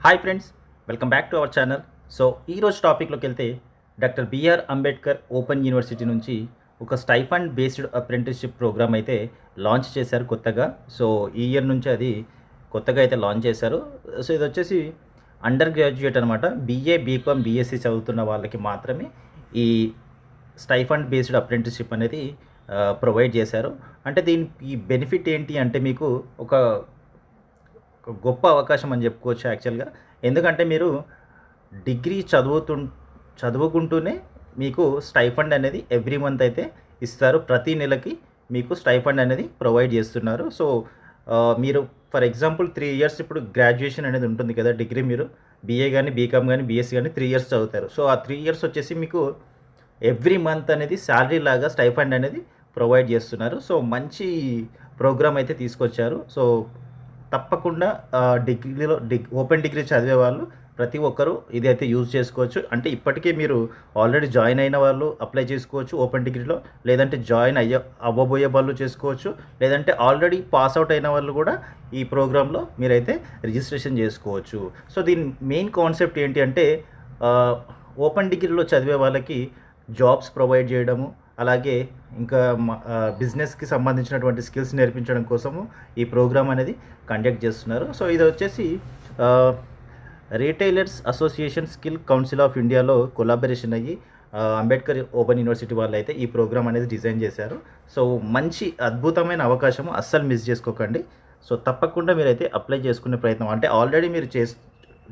Hi friends welcome back to our channel so ఈరోజు టాపిక్లోకి వెళ్తే doctor BR Ambedkar open university నుంచి ఒక స్టైఫండ్ బేస్డ్ అప్రెంటిస్షిప్ ప్రోగ్రామ్ అయితే లాంచ్ చేశారు కొత్తగా. సో ఈ ఇయర్ నుంచి అది కొత్తగా అయితే లాంచ్ చేశారు. సో ఇది వచ్చేసి అండర్ గ్రాడ్యుయేట్ అనమాట బీఏ బీకామ్ బీఎస్సీ చదువుతున్న వాళ్ళకి మాత్రమే ఈ స్టైఫండ్ బేస్డ్ అప్రెంటిస్షిప్ అనేది ప్రొవైడ్ చేశారు. అంటే దీని ఈ బెనిఫిట్ ఏంటి అంటే మీకు ఒక ఒక గొప్ప అవకాశం అని చెప్పుకోవచ్చు యాక్చువల్గా. ఎందుకంటే మీరు డిగ్రీ చదువుతు చదువుకుంటూనే మీకు స్టైఫండ్ అనేది ఎవ్రీ మంత్ అయితే ఇస్తారు. ప్రతి నెలకి మీకు స్టైఫండ్ అనేది ప్రొవైడ్ చేస్తున్నారు. సో మీరు ఫర్ ఎగ్జాంపుల్ త్రీ ఇయర్స్ ఇప్పుడు గ్రాడ్యుయేషన్ అనేది ఉంటుంది కదా డిగ్రీ మీరు. బీఏ కానీ బీకామ్ కానీ బీఎస్సీ కానీ త్రీ ఇయర్స్ చదువుతారు. సో ఆ త్రీ ఇయర్స్ వచ్చేసి మీకు ఎవ్రీ మంత్ అనేది శాలరీ లాగా స్టైఫండ్ అనేది ప్రొవైడ్ చేస్తున్నారు. సో మంచి ప్రోగ్రామ్ అయితే తీసుకొచ్చారు. సో తప్పకుండా డిగ్రీలో డిగ్ ఓపెన్ డిగ్రీ చదివే వాళ్ళు ప్రతి ఒక్కరూ ఇది అయితే యూజ్ చేసుకోవచ్చు. అంటే ఇప్పటికే మీరు ఆల్రెడీ జాయిన్ అయిన వాళ్ళు అప్లై చేసుకోవచ్చు ఓపెన్ డిగ్రీలో. లేదంటే జాయిన్ అయ్య అవ్వబోయే వాళ్ళు చేసుకోవచ్చు. లేదంటే ఆల్రెడీ పాస్ అవుట్ అయిన వాళ్ళు కూడా ఈ ప్రోగ్రాంలో మీరైతే రిజిస్ట్రేషన్ చేసుకోవచ్చు. సో దీని మెయిన్ కాన్సెప్ట్ ఏంటి అంటే ఓపెన్ డిగ్రీలో చదివే వాళ్ళకి జాబ్స్ ప్రొవైడ్ చేయడము అలాగే ఇంకా బిజినెస్కి సంబంధించినటువంటి స్కిల్స్ నేర్పించడం కోసము ఈ ప్రోగ్రామ్ అనేది కండక్ట్ చేస్తున్నారు. సో ఇది వచ్చేసి retailers association skill council of ఇండియాలో కొలాబరేషన్ అయ్యి అంబేద్కర్ ఓపెన్ యూనివర్సిటీ వాళ్ళు అయితే ఈ ప్రోగ్రామ్ అనేది డిజైన్ చేశారు. సో మంచి అద్భుతమైన అవకాశము అస్సలు మిస్ చేసుకోకండి. సో తప్పకుండా మీరైతే అప్లై చేసుకునే ప్రయత్నం. అంటే ఆల్రెడీ మీరు చేస్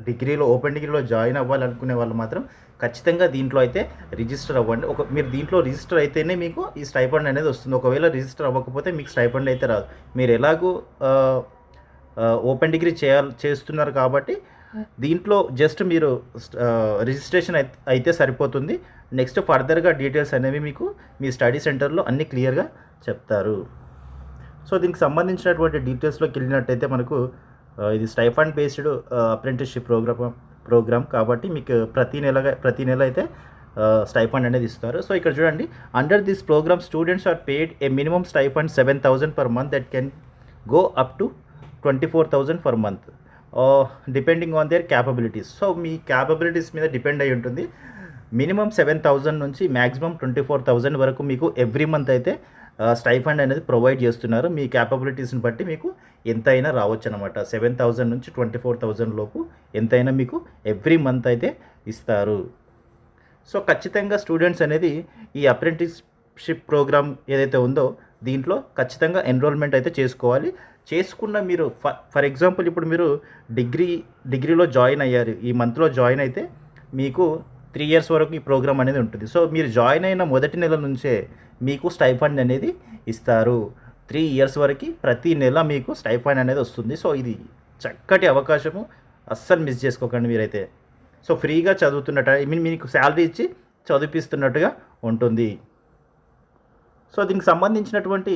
డిగ్రీలో ఓపెన్ డిగ్రీలో జాయిన్ అవ్వాలనుకునే వాళ్ళు మాత్రం ఖచ్చితంగా దీంట్లో అయితే రిజిస్టర్ అవ్వండి. ఒక మీరు దీంట్లో రిజిస్టర్ అయితేనే మీకు ఈ స్టైఫండ్ అనేది వస్తుంది. ఒకవేళ రిజిస్టర్ అవ్వకపోతే మీకు స్టైఫండ్ అయితే రాదు. మీరు ఎలాగూ ఓపెన్ డిగ్రీ చేయాలి చేస్తున్నారు కాబట్టి దీంట్లో జస్ట్ మీరు రిజిస్ట్రేషన్ అయితే సరిపోతుంది. నెక్స్ట్ ఫర్దర్గా డీటెయిల్స్ అనేవి మీకు మీ స్టడీ సెంటర్లో అన్ని క్లియర్గా చెప్తారు. సో దీనికి సంబంధించినటువంటి డీటెయిల్స్లోకి వెళ్ళినట్టయితే మనకు ఇది stipend based apprenticeship program program కాబట్టి మీకు ప్రతి నెలగా ప్రతి నెల అయితే స్టైఫండ్ అనేది ఇస్తారు. సో ఇక్కడ చూడండి. Under this program students are paid a minimum stipend seven thousand per month that can go up to twenty four thousand per month depending on their capabilities so me capabilities మీద depend అయి ఉంటుంది. Minimum seven thousand నుంచి maximum twenty four thousand వరకు మీకు every month అయితే stipend అనేది provide చేస్తున్నారు. మీ క్యాపబిలిటీస్ని బట్టి మీకు ఎంతైనా రావచ్చు అనమాట సెవెన్ థౌజండ్ నుంచి ట్వంటీ ఫోర్ థౌజండ్ లోపు ఎంతైనా మీకు ఎవ్రీ మంత్ అయితే ఇస్తారు. సో ఖచ్చితంగా స్టూడెంట్స్ అనేది ఈ అప్రెంటిస్షిప్ ప్రోగ్రామ్ ఏదైతే ఉందో దీంట్లో ఖచ్చితంగా ఎన్రోల్మెంట్ అయితే చేసుకోవాలి. చేసుకున్న మీరు ఫర్ ఫర్ ఎగ్జాంపుల్ ఇప్పుడు మీరు డిగ్రీ డిగ్రీలో జాయిన్ అయ్యారు. ఈ మంత్లో జాయిన్ అయితే మీకు త్రీ ఇయర్స్ వరకు ఈ ప్రోగ్రామ్ అనేది ఉంటుంది. సో మీరు జాయిన్ అయిన మొదటి నెల నుంచే మీకు స్టైఫండ్ అనేది ఇస్తారు. త్రీ ఇయర్స్ వరకు ప్రతి నెల మీకు స్టైఫండ్ అనేది వస్తుంది. సో ఇది చక్కటి అవకాశము. అస్సలు మిస్ చేసుకోకండి మీరైతే. సో ఫ్రీగా చదువుతున్నట్టు ఐ మీన్ మీకు శాలరీ ఇచ్చి చదివిపిస్తున్నట్టుగా ఉంటుంది. సో దీనికి సంబంధించినటువంటి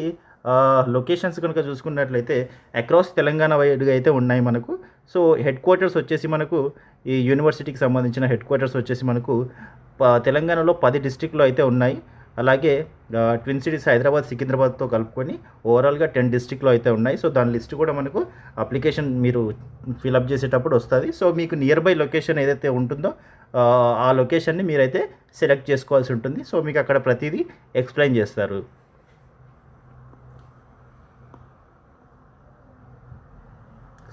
లొకేషన్స్ కనుక చూసుకున్నట్లయితే అక్రాస్ తెలంగాణ వైడ్గా అయితే ఉన్నాయి మనకు. సో హెడ్ క్వార్టర్స్ వచ్చేసి మనకు ఈ యూనివర్సిటీకి సంబంధించిన హెడ్ క్వార్టర్స్ వచ్చేసి మనకు ప- తెలంగాణలో పది డిస్టిక్లో అయితే ఉన్నాయి. అలాగే ట్విన్ సిటీస్ హైదరాబాద్ సికింద్రాబాద్తో కలుపుకొని ఓవరాల్గా టెన్ డిస్టిక్లో అయితే ఉన్నాయి. సో దాని లిస్ట్ కూడా మనకు అప్లికేషన్ మీరు ఫిలప్ చేసేటప్పుడు వస్తుంది. సో మీకు నియర్ బై లొకేషన్ ఏదైతే ఉంటుందో ఆ లొకేషన్ని మీరైతే సెలెక్ట్ చేసుకోవాల్సి ఉంటుంది. సో మీకు అక్కడ ప్రతిదీ ఎక్స్ప్లెయిన్ చేస్తారు.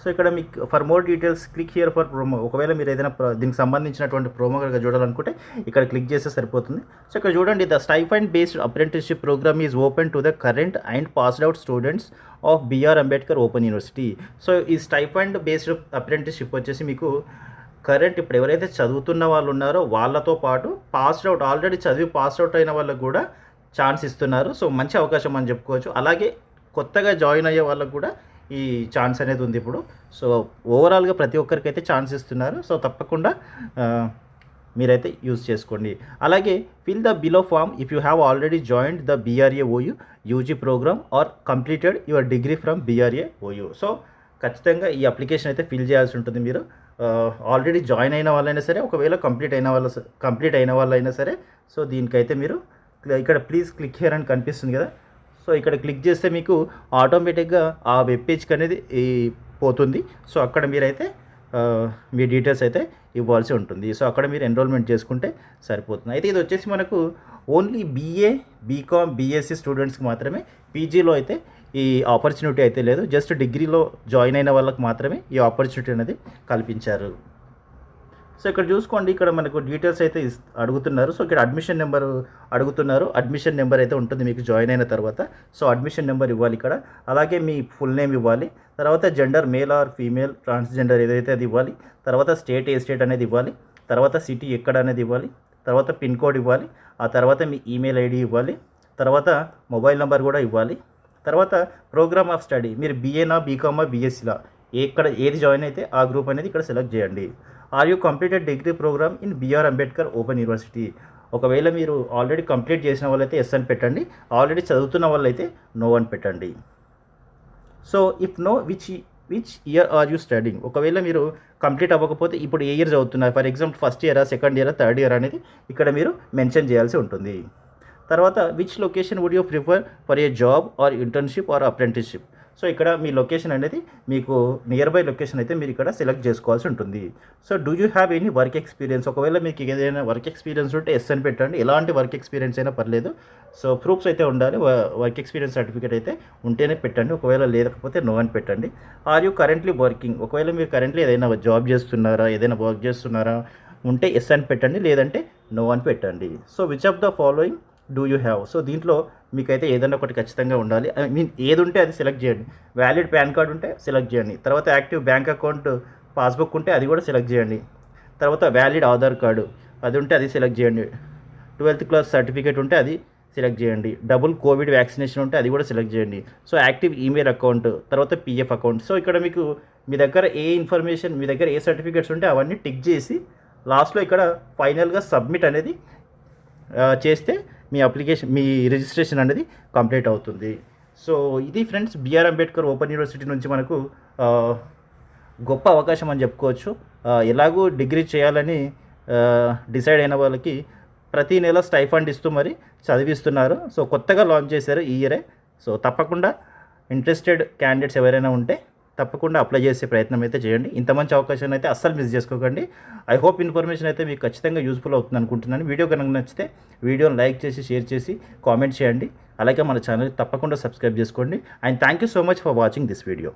సో ఇక్కడ మీకు for more details click here for promo ఒకవేళ మీరు ఏదైనా దీనికి సంబంధించినటువంటి ప్రోమో కనుక చూడాలనుకుంటే ఇక్కడ క్లిక్ చేస్తే సరిపోతుంది. సో ఇక్కడ చూడండి the stipend based apprenticeship program is open to the current and passed out students of BR Ambedkar open university so ఈ స్టైఫండ్ బేస్డ్ అప్రెంటిస్షిప్ వచ్చేసి మీకు కరెంట్ ఇప్పుడు ఎవరైతే చదువుతున్న వాళ్ళు ఉన్నారో వాళ్ళతో పాటు పాస్డ్ అవుట్ ఆల్రెడీ చదివి పాస్డ్ అవుట్ అయిన వాళ్ళకు కూడా ఛాన్స్ ఇస్తున్నారు. సో మంచి అవకాశం అని చెప్పుకోవచ్చు. అలాగే కొత్తగా జాయిన్ అయ్యే వాళ్ళకు కూడా ఈ ఛాన్స్ అనేది ఉంది ఇప్పుడు. సో ఓవరాల్గా ప్రతి ఒక్కరికి అయితే ఛాన్స్ ఇస్తున్నారు. సో తప్పకుండా మీరైతే యూజ్ చేసుకోండి. అలాగే fill the below form if you have already joined the BRA OU UG program or completed your degree from BRA OU so ఖచ్చితంగా ఈ అప్లికేషన్ అయితే ఫిల్ చేయాల్సి ఉంటుంది మీరు. ఆల్రెడీ జాయిన్ అయిన వాళ్ళైనా సరే ఒకవేళ కంప్లీట్ అయిన వాళ్ళ కంప్లీట్ అయిన వాళ్ళైనా సరే సో దీనికైతే మీరు ఇక్కడ ప్లీజ్ క్లిక్ హియర్ అని కనిపిస్తుంది కదా. సో ఇక్కడ క్లిక్ చేస్తే మీకు ఆటోమేటిక్గా ఆ వెబ్ పేజ్కి అనేది ఈ పోతుంది. సో అక్కడ మీరైతే మీ డీటెయిల్స్ అయితే ఇవ్వాల్సి ఉంటుంది. సో అక్కడ మీరు ఎన్రోల్మెంట్ చేసుకుంటే సరిపోతుంది. అయితే ఇది వచ్చేసి మనకు ఓన్లీ బీఏ బీకామ్ బీఎస్సీ స్టూడెంట్స్కి మాత్రమే పీజీలో అయితే ఈ ఆపర్చునిటీ అయితే లేదు. జస్ట్ డిగ్రీలో జాయిన్ అయిన వాళ్ళకి మాత్రమే ఈ ఆపర్చునిటీ అనేది కల్పించారు. సో ఇక్కడ చూసుకోండి ఇక్కడ మనకు డీటెయిల్స్ అయితే అడుగుతున్నారు. సో ఇక్కడ అడ్మిషన్ నెంబర్ అడుగుతున్నారు. అడ్మిషన్ నెంబర్ అయితే ఉంటుంది మీకు జాయిన్ అయిన తర్వాత. సో అడ్మిషన్ నెంబర్ ఇవ్వాలి ఇక్కడ. అలాగే మీ ఫుల్ నేమ్ ఇవ్వాలి. తర్వాత gender male or female transgender ఏదైతే అది ఇవ్వాలి. తర్వాత స్టేట్ ఏ స్టేట్ అనేది ఇవ్వాలి. తర్వాత సిటీ ఎక్కడ అనేది ఇవ్వాలి. తర్వాత పిన్ కోడ్ ఇవ్వాలి. ఆ తర్వాత మీ ఈమెయిల్ ఐడి ఇవ్వాలి. తర్వాత మొబైల్ నెంబర్ కూడా ఇవ్వాలి. తర్వాత ప్రోగ్రామ్ ఆఫ్ స్టడీ మీరు బీఏనా బీకామా బీఎస్సీలా ఎక్కడ ఏది జాయిన్ అయితే ఆ గ్రూప్ అనేది ఇక్కడ సెలెక్ట్ చేయండి. Are you completed degree program in BR Ambedkar open university ఒకవేళ మీరు ఆల్రెడీ కంప్లీట్ చేసిన వాళ్ళైతే ఎస్ అని పెట్టండి. ఆల్రెడీ చదువుతున్న వాళ్ళైతే నో అని పెట్టండి. So if no which which year are you studying ఒకవేళ మీరు కంప్లీట్ అవ్వకపోతే ఇప్పుడు ఏ ఇయర్ చదువుతున్నారు? ఫర్ ఎగ్జాంపుల్ ఫస్ట్ ఇయరా సెకండ్ ఇయరా థర్డ్ ఇయర్ అనేది ఇక్కడ మీరు మెన్షన్ చేయాల్సి ఉంటుంది. తర్వాత which location would you prefer for a job or internship or apprenticeship so ఇక్కడ మీ లొకేషన్ అనేది మీకు నియర్ బై లొకేషన్ అయితే మీరు ఇక్కడ సెలెక్ట్ చేసుకోవాల్సి ఉంటుంది. So do you have any work experience ఒకవేళ మీకు ఏదైనా వర్క్ ఎక్స్పీరియన్స్ ఉంటే ఎస్ అని పెట్టండి. ఎలాంటి వర్క్ ఎక్స్పీరియన్స్ అయినా పర్లేదు. సో ప్రూఫ్స్ అయితే ఉండాలి. వర్క్ ఎక్స్పీరియన్స్ సర్టిఫికేట్ అయితే ఉంటేనే పెట్టండి. ఒకవేళ లేకపోతే నో అని పెట్టండి. ఆర్ యూ కరెంట్లీ వర్కింగ్ ఒకవేళ మీరు కరెంట్లీ ఏదైనా జాబ్ చేస్తున్నారా? ఏదైనా వర్క్ చేస్తున్నారా? ఉంటే ఎస్ అని పెట్టండి. లేదంటే నో అని పెట్టండి. So which of the following do you have. So దీంట్లో మీకైతే ఏదైనా ఒకటి ఖచ్చితంగా ఉండాలి. ఐ మీన్ ఏది ఉంటే అది సెలెక్ట్ చేయండి. వ్యాలిడ్ పాన్ కార్డ్ ఉంటే సెలెక్ట్ చేయండి. తర్వాత యాక్టివ్ బ్యాంక్ అకౌంట్ పాస్బుక్ ఉంటే అది కూడా సెలెక్ట్ చేయండి. తర్వాత వ్యాలిడ్ ఆధార్ కార్డు అది ఉంటే అది సెలెక్ట్ చేయండి. ట్వెల్త్ క్లాస్ సర్టిఫికేట్ ఉంటే అది సెలెక్ట్ చేయండి. డబుల్ కోవిడ్ వ్యాక్సినేషన్ ఉంటే అది కూడా సెలెక్ట్ చేయండి. సో యాక్టివ్ ఈమెయిల్ అకౌంట్ తర్వాత పిఎఫ్ అకౌంట్. సో ఇక్కడ మీకు మీ దగ్గర ఏ ఇన్ఫర్మేషన్ మీ దగ్గర ఏ సర్టిఫికేట్స్ ఉంటే అవన్నీ టిక్ చేసి లాస్ట్లో ఇక్కడ ఫైనల్గా సబ్మిట్ అనేది చేస్తే మీ అప్లికేషన్ మీ రిజిస్ట్రేషన్ అనేది కంప్లీట్ అవుతుంది. సో ఇది friends BR Ambedkar open university నుంచి మనకు గొప్ప అవకాశం అని చెప్పుకోవచ్చు. ఎలాగూ డిగ్రీ చేయాలని డిసైడ్ అయిన వాళ్ళకి ప్రతి నెల స్టైఫండ్ ఇస్తూ మరి చదివిస్తున్నారు. సో కొత్తగా లాంచ్ చేశారు ఈ ఇయరే. సో తప్పకుండా ఇంట్రెస్టెడ్ క్యాండిడేట్స్ ఎవరైనా ఉంటే తప్పకుండా అప్లై చేసే ప్రయత్నం అయితే చేయండి. ఇంత మంచి అవకాశాన్ని అయితే అస్సలు మిస్ చేసుకోకండి. ఐ హోప్ ఇన్ఫర్మేషన్ అయితే మీకు ఖచ్చితంగా యూస్ఫుల్ అవుతుంది అనుకుంటున్నాను. వీడియో కనుక నచ్చితే వీడియోని లైక్ చేసి షేర్ చేసి కామెంట్ చేయండి. అలాగే మన ఛానల్ తప్పకుండా సబ్స్క్రైబ్ చేసుకోండి. And thank you so much for watching this video